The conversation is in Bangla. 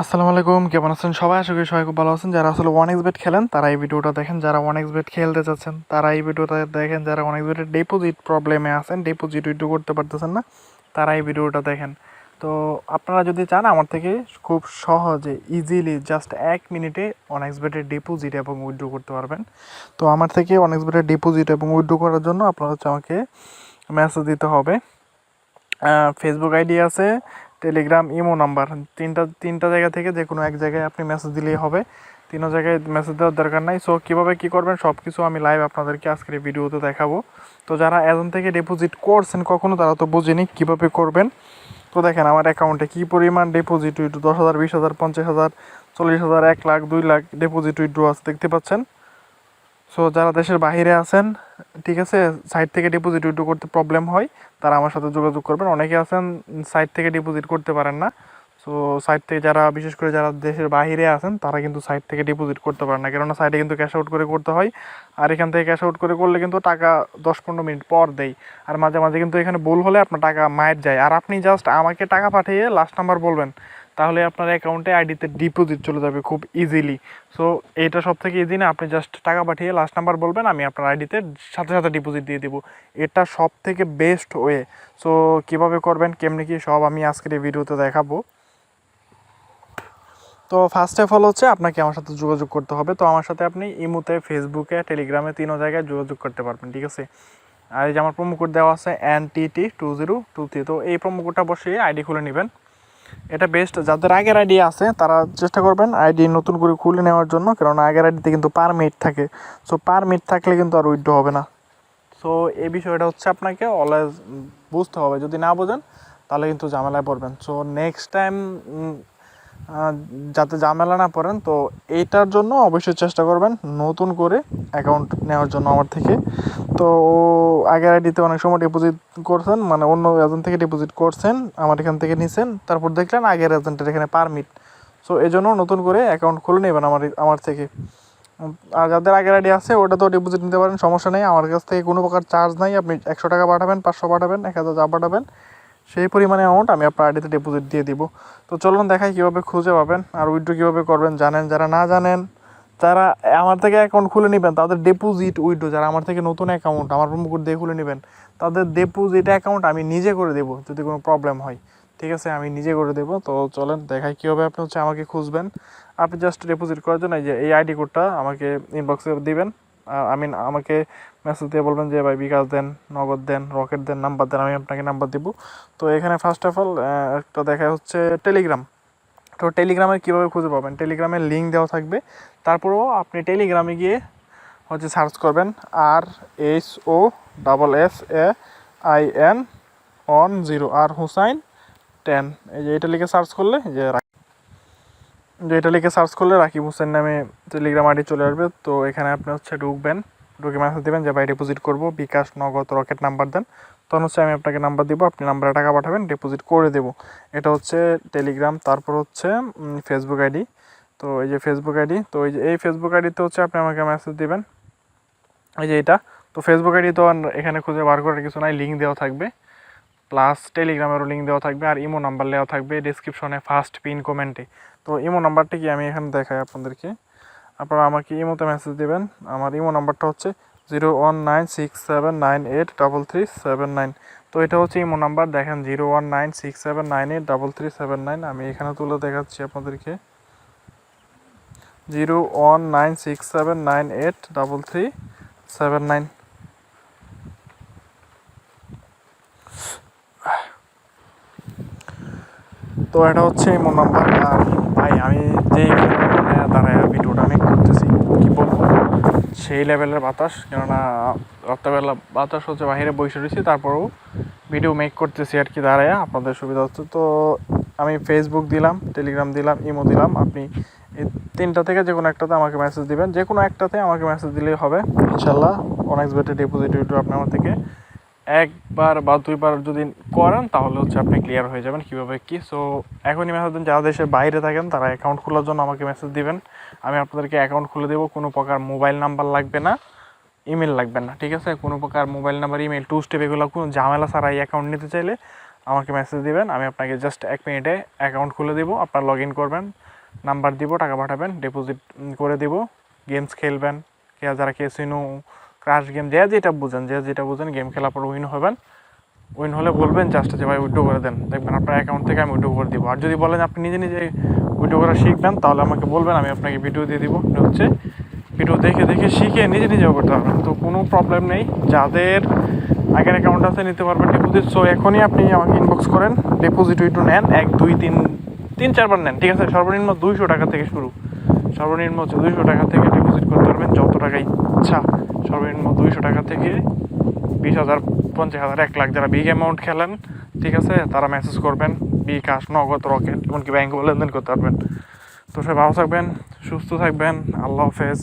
আসসালামু আলাইকুম, কেমন আছেন সবাই? আশা করি সবাই খুব ভালো আছেন। যারা আসলে ওয়ান এক্স বেট খেলেন, তারা এই ভিডিওটা দেখেন। যারা ওয়ান এক্স বেট খেলতে চাচ্ছেন, তারা এই ভিডিওটা দেখেন। যারা ওয়ান এক্স বেটের ডিপোজিট প্রবলেমে আছেন ডিপোজিট উইথড্র করতে পারতেছেন না, তারা এই ভিডিওটা দেখেন। তো আপনারা যদি চান, আমার থেকে খুব সহজে ইজিলি জাস্ট এক মিনিটে ওয়ান এক্স বেটের ডিপোজিট এবং উইথড্র করতে পারবেন। তো আমার থেকে ওয়ান এক্স বেটের ডিপোজিট এবং উইথড্র করার জন্য আপনারা হচ্ছে আমাকে মেসেজ দিতে হবে। ফেসবুক আইডি আছে টেলিগ্রাম ইমো নাম্বার তিনটা তিনটা জায়গা থেকে যে কোনো এক জায়গায় আপনি মেসেজ দিলেই হবে। তিনও জায়গায় মেসেজ দেওয়ার দরকার নাই। সো কীভাবে কী করবেন সব কিছু আমি লাইভ আপনাদেরকে আজকের ভিডিওতে দেখাবো। তো যারা এজন থেকে ডিপোজিট করছেন কখনো, তারা তো বুঝেনি কীভাবে করবেন। তো দেখেন আমার অ্যাকাউন্টে কী পরিমাণ ডিপোজিট উইড্রো দশ হাজার, বিশ হাজার, পঞ্চাশ হাজার, চল্লিশ হাজার, এক লাখ, দুই লাখ ডিপোজিট উইড্রো আছে, দেখতে পাচ্ছেন? সো যারা দেশের বাইরে আছেন ঠিক আছে? সাইট থেকে ডিপোজিট উইথড্র করতে প্রবলেম হয়, তারা আমার সাথে যোগাযোগ করবেন। অনেকে আছেন সাইট থেকে ডিপোজিট করতে পারেন না। সো সাইট থেকে যারা, বিশেষ করে যারা দেশের বাইরে আছেন, তারা কিন্তু সাইট থেকে ডিপোজিট করতে পারেন না। কেননা সাইটে কিন্তু ক্যাশ আউট করে করতে হয়। আর এখান থেকে ক্যাশ আউট করে করলে কিন্তু টাকা দশ পনেরো মিনিট পর দেয়। আর মাঝে মাঝে কিন্তু এখানে ভুল হলে আপনার টাকা মায়ের যায়। আর আপনি জাস্ট আমাকে টাকা পাঠিয়ে লাস্ট নাম্বার বলবেন। তাহলে আপনার অ্যাকাউন্টে আইডিতে ডিপোজিট চলে যাবে খুব ইজিলি সো এটা সব থেকে ইজি না? আপনি জাস্ট টাকা পাঠিয়ে লাস্ট নাম্বার বলবেন, আমি আপনার আইডিতে সাথে সাথে ডিপোজিট দিয়ে দেবো। এটা সব থেকে বেস্ট ওয়ে সো কীভাবে করবেন, কেমনি কি, সব আমি আজকের এই ভিডিওতে দেখাবো। তো ফার্স্ট অফ অল হচ্ছে, আপনাকে আমার সাথে যোগাযোগ করতে হবে। তো আমার সাথে আপনি ইমোতে, ফেসবুকে, টেলিগ্রামে তিনও জায়গায় যোগাযোগ করতে পারবেন, ঠিক আছে? আর এই যে আমার প্রোমো কোড দেওয়া আছে N T T two zero two three তো এই প্রোমো কোডটা বসিয়ে আইডি খুলে নেবেন। এটা বেস্ট যাদের আগের আইডি আছে, তারা চেষ্টা করবেন আইডি নতুন করে খুলে নেওয়ার জন্য কারণ আগের আইডিতে কিন্তু পার মিনিট থাকে। সো পার মিনিট থাকলে কিন্তু আর উইথড্র হবে না। সো এই বিষয়টা হচ্ছে আপনাকে অলওয়েজ বুঝতে হবে। যদি না বোঝেন, তাহলে কিন্তু ঝামেলায় পড়বেন। সো নেক্সট টাইম যাতে ঝামেলা না পড়েন, তো এইটার জন্য অবশ্যই চেষ্টা করবেন নতুন করে অ্যাকাউন্ট নেওয়ার জন্য আমার থেকে। তো আগের আইডিতে অনেক সময় ডিপোজিট করছেন মানে অন্য এজেন্ট থেকে ডিপোজিট করছেন, আমার এখান থেকে নিছেন, তারপর দেখলেন আগের এজেন্টের এখানে পারমিট সো এই জন্য নতুন করে অ্যাকাউন্ট খুলে নেবেন আমার আমার থেকে। আর যাদের আগের আইডি আছে ওটা তো ডিপোজিট নিতে পারেন, সমস্যা নেই। আমার কাছ থেকে কোনো প্রকার চার্জ নাই, আপনি একশো টাকা পাঠাবেন, পাঁচশো পাঠাবেন, এক হাজার যা পাঠাবেন সেই পরিমাণে অ্যামাউন্ট আমি আপনার আইডিতে ডিপোজিট দিয়ে দিব। তো চলুন দেখাই কীভাবে খুঁজে পাবেন আর উইথড্র কীভাবে করবেন জানেন, যারা না জানেন, যারা আমার থেকে অ্যাকাউন্ট খুলে নেবেন, তাদের ডিপোজিট উইথড্র যারা আমার থেকে নতুন অ্যাকাউন্ট আমার প্রোমো কোড দিয়ে খুলে নেবেন, তাদের ডিপোজিট অ্যাকাউন্ট আমি নিজে করে দেবো যদি কোনো প্রবলেম হয়। ঠিক আছে? আমি নিজে করে দেবো। তো চলেন দেখাই কীভাবে আপনি হচ্ছে আমাকে খুঁজবেন। আপনি জাস্ট ডিপোজিট করার জন্য এই যে এই আইডি কোডটা আমাকে ইনবক্সে দিবেন। আমি আমাকে মেসেজ দিয়ে বলবেন যে, ভাই, বিকাশ দেন, নগদ দেন, রকেট দেন নাম্বার দেন, আমি আপনাকে নাম্বার দিব। তো এখানে ফার্স্ট অফ অল একটা দেখা হচ্ছে টেলিগ্রাম তো টেলিগ্রামে কীভাবে খুঁজে পাবেন? টেলিগ্রামের লিঙ্ক দেওয়া থাকবে। তারপরেও আপনি টেলিগ্রামে গিয়ে হচ্ছে সার্চ করবেন আর H O double S A I N one zero R Hussain ten এই যে এটা লিখে সার্চ করলে যে যে এটা লিখে সার্চ করলে রাকিব হোসেন নামে টেলিগ্রাম আইডি চলে আসবে। তো এখানে আপনি হচ্ছে ঢুকবেন, ঢুকে মেসেজ দেবেন যে, ভাই ডিপোজিট করব। বিকাশ নগদ রকেট নাম্বার দেন। তখন হচ্ছে আমি আপনাকে নাম্বার দিব, আপনি নাম্বারে টাকা পাঠাবেন ডিপোজিট করে দেবো। এটা হচ্ছে টেলিগ্রাম তারপর হচ্ছে ফেসবুক আইডি তো এই যে ফেসবুক আইডি তো এই যে, এই ফেসবুক আইডিতে হচ্ছে আপনি আমাকে মেসেজ দেবেন। এই যে এটা, তো ফেসবুক আইডি তো এখানে খুঁজে বার করার কিছু নাই লিঙ্ক দেওয়া থাকবে। প্লাস টেলিগ্রামেরও লিঙ্ক দেওয়া থাকবে, আর ইমো নাম্বার দেওয়া থাকবে ডিসক্রিপশনে ফার্স্ট পিন কমেন্টে তো ইমো নাম্বারটি কি আমি এখানে দেখাই আপনাদেরকে। আপনারা আমাকে ইমোতে মেসেজ দেবেন। আমার ইমো নাম্বারটা হচ্ছে zero one nine six seven nine eight double three seven nine. তো এটা হচ্ছে ইমো নাম্বার। দেখেন zero one nine six seven nine eight double three seven nine. আমি এখানে তুলে দেখাচ্ছি আপনাদেরকে। Zero one nine six seven nine eight double three seven nine. তো এটা হচ্ছে ইমো নাম্বার। আর ভাই, আমি যে দাঁড়ায় ভিডিওটা আমি করতেছি, কী বলব? সেই লেভেলের বাতাস, কেননা রাত্রেবেলা বাতাস হচ্ছে বাইরে বসে রয়েছি, তারপরেও ভিডিও মেক করতেছি আর কি দাঁড়ায়, আপনাদের সুবিধা হচ্ছে। তো আমি ফেসবুক দিলাম টেলিগ্রাম দিলাম ইমো দিলাম, আপনি এই তিনটা থেকে যে কোনো একটাতে আমাকে মেসেজ দিবেন। যে কোনো একটাতে আমাকে মেসেজ দিলেই হবে, ইনশাল্লাহ অনেক বেটার ডিপোজিট আপনি আমার থেকে। একবার বা দুইবার যদি করেন, তাহলে হচ্ছে আপনি ক্লিয়ার হয়ে যাবেন কীভাবে কি। সো এখনই মেসেজ দিন, যারা দেশের বাইরে থাকেন, তারা অ্যাকাউন্ট খোলার জন্য আমাকে মেসেজ দিবেন। আমি আপনাদেরকে অ্যাকাউন্ট খুলে দেবো, কোনো প্রকার মোবাইল নাম্বার লাগবে না ইমেল লাগবে না, ঠিক আছে? কোনো প্রকার mobile number email two step এগুলো কোনো ঝামেলা ছাড়া এই অ্যাকাউন্ট নিতে চাইলে আমাকে মেসেজ দিবেন। আমি আপনাকে জাস্ট এক মিনিটে অ্যাকাউন্ট খুলে দেবো, আপনার লগ ইন করবেন নাম্বার দিব, টাকা পাঠাবেন ডিপোজিট করে দিব গেমস খেলবেন, যারা কেসিনো ক্রাশ গেম যে যেটা বুঝেন, যে যেটা বুঝেন গেম খেলার পর উইন হবেন। উইন হলে বলবেন জাস্ট যে, ভাই উইড্রো করে দেন। দেখবেন আপনার অ্যাকাউন্ট থেকে আমি উইড্রো করে দিব। আর যদি বলেন আপনি নিজে নিজে উইড্রো করা শিখবেন, তাহলে আমাকে বলবেন, আমি আপনাকে ভিডিও দিয়ে দিব। হচ্ছে ভিডিও দেখে দেখে শিখে নিজে নিজেও করতে পারবেন। তো কোনো প্রবলেম নেই। যাদের আগের অ্যাকাউন্ট আছে, নিতে পারবেন ডিপোজিট সো এখনই আপনি আমাকে ইনবক্স করেন ডিপোজিট উইড্রো নেন। এক, দুই, তিন তিন, চারবার নেন। ঠিক আছে? সর্বনিম্ন দুইশো টাকা থেকে শুরু। সর্বনিম্ন হচ্ছে দুইশো টাকা থেকে ডিপোজিট করতে পারবেন। যত টাকা ইচ্ছা। সর্বনিম্ন দুইশো টাকা থেকে বিশ হাজার, পঞ্চাশ হাজার, এক লাখ যারা বিগ অ্যামাউন্ট খেলেন, ঠিক আছে, তারা মেসেজ করবেন বি বিকাশ নগদ রকেট এমনকি ব্যাঙ্ক লেনদেন করতে পারবেন। তো সবাই ভালো থাকবেন, সুস্থ থাকবেন, আল্লাহ হাফেজ।